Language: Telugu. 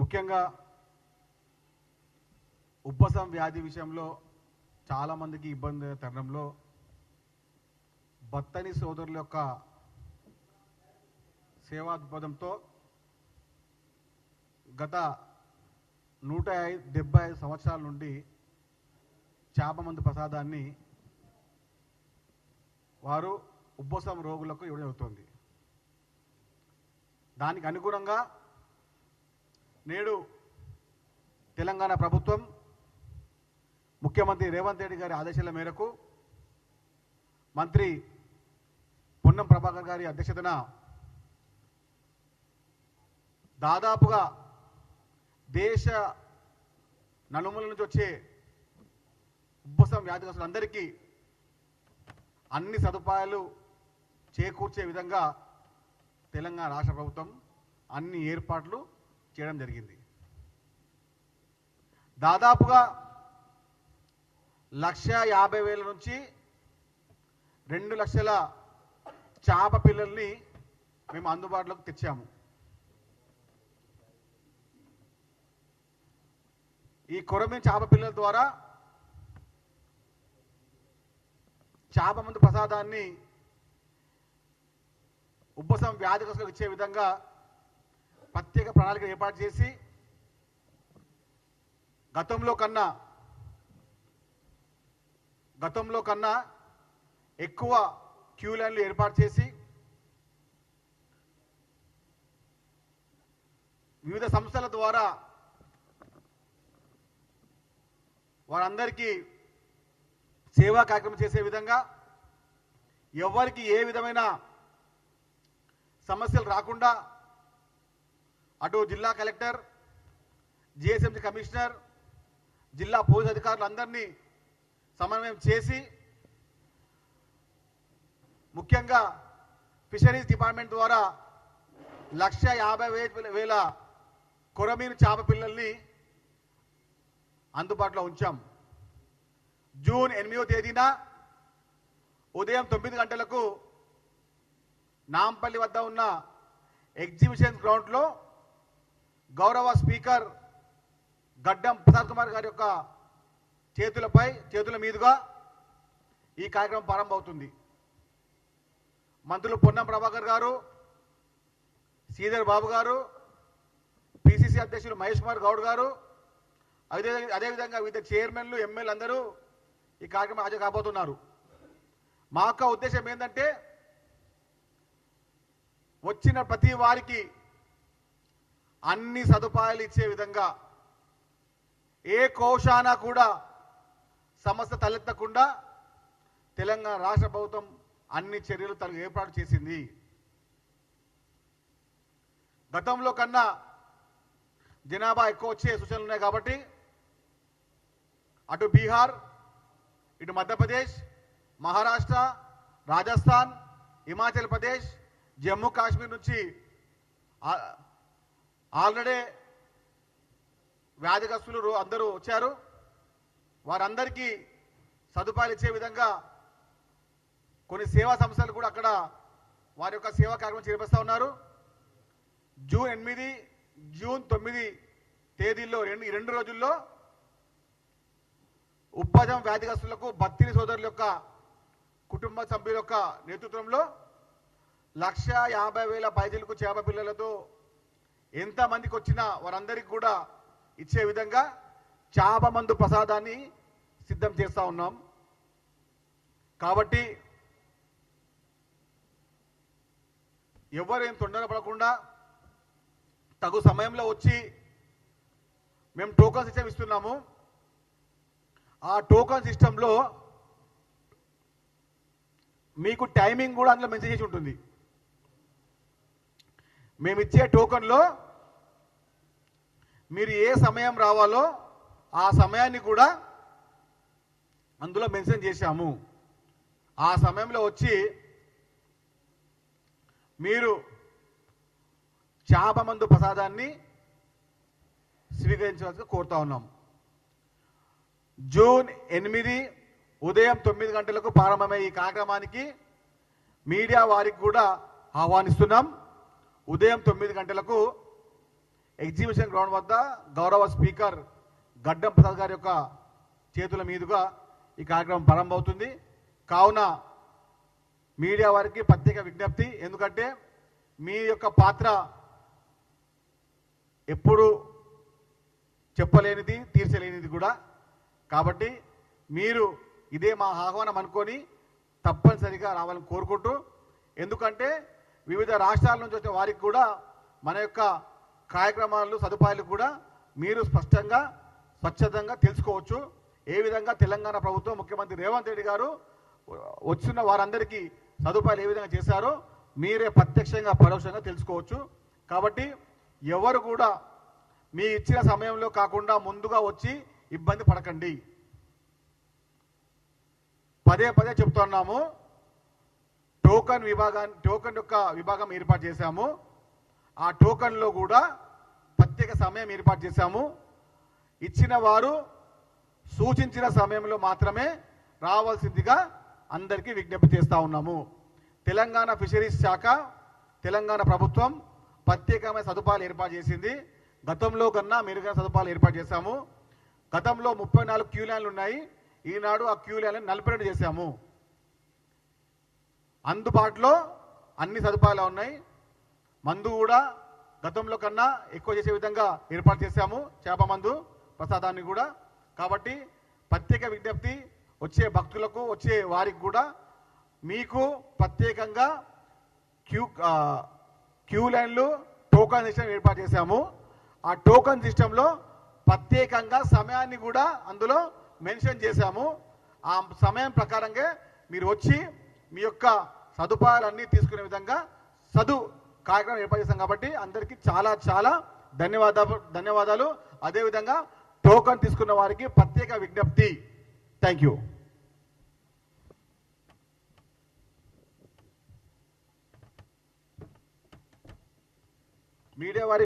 ముఖ్యంగా ఉబ్బసం వ్యాధి విషయంలో చాలామందికి ఇబ్బంది అయిన తరుణంలో బత్తని సోదరుల యొక్క సేవాద్పదంతో గత నూట ఐదు డెబ్బై ఐదు సంవత్సరాల నుండి చేపమందు ప్రసాదాన్ని వారు ఉబ్బసం రోగులకు ఇవ్వడం జరుగుతుంది. దానికి అనుగుణంగా నేడు తెలంగాణ ప్రభుత్వం ముఖ్యమంత్రి రేవంత్ రెడ్డి గారి ఆదేశాల మేరకు మంత్రి పొన్నం ప్రభాకర్ గారి అధ్యక్షతన దాదాపుగా దేశ నలుమూల నుంచి వచ్చే ఉబ్బసం వ్యాధిగ్రస్తులందరికీ అన్ని సదుపాయాలు చేకూర్చే విధంగా తెలంగాణ రాష్ట్ర ప్రభుత్వం అన్ని ఏర్పాట్లు చేయడం జరిగింది. దాదాపుగా లక్ష యాభై వేల నుంచి రెండు లక్షల చేప పిల్లల్ని మేము అందుబాటులోకి తెచ్చాము. ఈ కొరమీన చేప పిల్లల ద్వారా చేప మందు ప్రసాదాన్ని ఉబ్బసం వ్యాధిగ్రస్తులకు ఇచ్చే విధంగా ప్రత్యేక ప్రణాళిక ఏర్పాటు చేసి గతంలో కన్నా గతంలో కన్నా ఎక్కువ క్యూ లైన్లు ఏర్పాటు చేసి వివిధ సంస్థల ద్వారా వారందరికీ సేవా కార్యక్రమం చేసే విధంగా ఎవరికి ఏ విధమైన సమస్యలు రాకుండా అటు జిల్లా కలెక్టర్ జిఎస్ఎంసీ కమిషనర్ జిల్లా పోలీస్ అధికారులు అందరినీ సమన్వయం చేసి ముఖ్యంగా ఫిషరీస్ డిపార్ట్మెంట్ ద్వారా లక్ష యాభై వేల కొరమీను చేప పిల్లల్ని అందుబాటులో ఉంచాం. జూన్ ఎనిమిదో తేదీన ఉదయం తొమ్మిది గంటలకు నాంపల్లి వద్ద ఉన్న ఎగ్జిబిషన్ గ్రౌండ్లో గౌరవ స్పీకర్ గడ్డం ప్రసాద్ కుమార్ గారి యొక్క చేతులపై చేతుల మీదుగా ఈ కార్యక్రమం ప్రారంభమవుతుంది. మంత్రులు పొన్నం ప్రభాకర్ గారు శ్రీధర్ బాబు గారు పిసిసి అధ్యక్షులు మహేష్ కుమార్ గౌడ్ గారు అదే అదేవిధంగా వివిధ చైర్మన్లు ఎమ్మెల్యే అందరూ ఈ కార్యక్రమం హాజరు కాబోతున్నారు. మా యొక్క ఉద్దేశం ఏంటంటే వచ్చిన ప్రతి వారికి అన్ని సదుపాయాలు ఇచ్చే విధంగా ఏ కోశాన కూడా సమస్య తలెత్తకుండా తెలంగాణ రాష్ట్ర ప్రభుత్వం అన్ని చర్యలు తనకు ఏర్పాటు చేసింది. గతంలో కన్నా జనాభా ఎక్కువ వచ్చే సూచనలు ఉన్నాయి కాబట్టి అటు బీహార్ ఇటు మధ్యప్రదేశ్ మహారాష్ట్ర రాజస్థాన్ హిమాచల్ ప్రదేశ్ జమ్మూ కాశ్మీర్ నుంచి ఆల్రెడీ వ్యాధిగ్రస్తులు అందరూ వచ్చారు. వారందరికీ సదుపాయాలు ఇచ్చే విధంగా కొన్ని సేవా సంస్థలు కూడా అక్కడ వారి యొక్క సేవా కార్యక్రమం చేపస్తా ఉన్నారు. జూన్ ఎనిమిది జూన్ తొమ్మిది తేదీల్లో రెండు రెండు రోజుల్లో ఉప్పజం వ్యాధిగ్రస్తులకు బత్తిని సోదరుల యొక్క కుటుంబ సభ్యుల యొక్క నేతృత్వంలో లక్ష యాభై వేల పైజలకు చేప పిల్లలతో ఎంతమందికి వచ్చినా వారందరికీ కూడా ఇచ్చే విధంగా చాప మందు ప్రసాదాన్ని సిద్ధం చేస్తూ ఉన్నాం. కాబట్టి ఎవరేం తొందరపడకుండా తగు సమయంలో వచ్చి మేము టోకన్ సిస్టమ్ ఇస్తున్నాము ఆ టోకన్ సిస్టంలో మీకు టైమింగ్ కూడా అందులో మెన్షన్ చేసి ఉంటుంది. మేమిచ్చే టోకన్లో మీరు ఏ సమయం రావాలో ఆ సమయాన్ని కూడా అందులో మెన్షన్ చేశాము. ఆ సమయంలో వచ్చి మీరు చేపమందు ప్రసాదాన్ని స్వీకరించవలసి కోరుతా ఉన్నాం. జూన్ ఎనిమిది ఉదయం తొమ్మిది గంటలకు ప్రారంభమయ్యే ఈ కార్యక్రమానికి మీడియా వారికి కూడా ఆహ్వానిస్తున్నాం. ఉదయం తొమ్మిది గంటలకు ఎగ్జిబిషన్ గ్రౌండ్ వద్ద గౌరవ స్పీకర్ గడ్డం ప్రసాద్ గారి యొక్క చేతుల మీదుగా ఈ కార్యక్రమం ప్రారంభమవుతుంది. కావున మీడియా వారికి ప్రత్యేక విజ్ఞప్తి. ఎందుకంటే మీ యొక్క పాత్ర ఎప్పుడు చెప్పలేనిది తీర్చలేనిది కూడా. కాబట్టి మీరు ఇదే మా ఆహ్వానం అనుకొని తప్పనిసరిగా రావాలని కోరుకుంటూ ఎందుకంటే వివిధ రాష్ట్రాల నుంచి వచ్చే వారికి కూడా మన యొక్క కార్యక్రమాలు సదుపాయాలు కూడా మీరు స్పష్టంగా స్వచ్ఛందంగా తెలుసుకోవచ్చు. ఏ విధంగా తెలంగాణ ప్రభుత్వం ముఖ్యమంత్రి రేవంత్ రెడ్డి గారు వచ్చిన వారందరికీ సదుపాయాలు ఏ విధంగా చేశారో మీరే ప్రత్యక్షంగా పరోక్షంగా తెలుసుకోవచ్చు. కాబట్టి ఎవరు కూడా మీ ఇచ్చిన సమయంలో కాకుండా ముందుగా వచ్చి ఇబ్బంది పడకండి. పదే పదే చెప్తున్నాము. టోకన్ విభాగాన్ని టోకన్ యొక్క విభాగం ఏర్పాటు చేశాము. ఆ టోకన్లో కూడా ప్రత్యేక సమయం ఏర్పాటు చేశాము. ఇచ్చిన వారు సూచించిన సమయంలో మాత్రమే రావాల్సిందిగా అందరికీ విజ్ఞప్తి చేస్తా ఉన్నాము. తెలంగాణ ఫిషరీస్ శాఖ తెలంగాణ ప్రభుత్వం ప్రత్యేకమైన సదుపాయాలు ఏర్పాటు చేసింది. గతంలో కన్నా మెరుగైన సదుపాయాలు ఏర్పాటు చేశాము. గతంలో ముప్పై నాలుగు క్యూ లైన్లు ఉన్నాయి. ఈనాడు ఆ క్యూ లైన్లను నలభై రెండు చేశాము. అందుబాటులో అన్ని సదుపాయాలు ఉన్నాయి. మందు కూడా గతంలో కన్నా ఎక్కువ చేసే విధంగా ఏర్పాటు చేశాము. చేప మందు ప్రసాదాన్ని కూడా. కాబట్టి ప్రత్యేక విజ్ఞప్తి వచ్చే భక్తులకు వచ్చే వారికి కూడా మీకు ప్రత్యేకంగా క్యూ క్యూ లైన్లు టోకన్ సిస్టమ్ ఏర్పాటు చేశాము. ఆ టోకన్ సిస్టంలో ప్రత్యేకంగా సమయాన్ని కూడా అందులో మెన్షన్ చేశాము. ఆ సమయం ప్రకారంగా మీరు వచ్చి మీ యొక్క సదుపాయాలన్నీ తీసుకునే విధంగా సదు కార్యక్రమం ఏర్పాటు చేశాం కాబట్టి అందరికీ చాలా చాలా ధన్యవాదాలు ధన్యవాదాలు. అదేవిధంగా టోకన్ తీసుకున్న వారికి ప్రత్యేక విజ్ఞప్తి. థ్యాంక్ యూ మీడియా వారి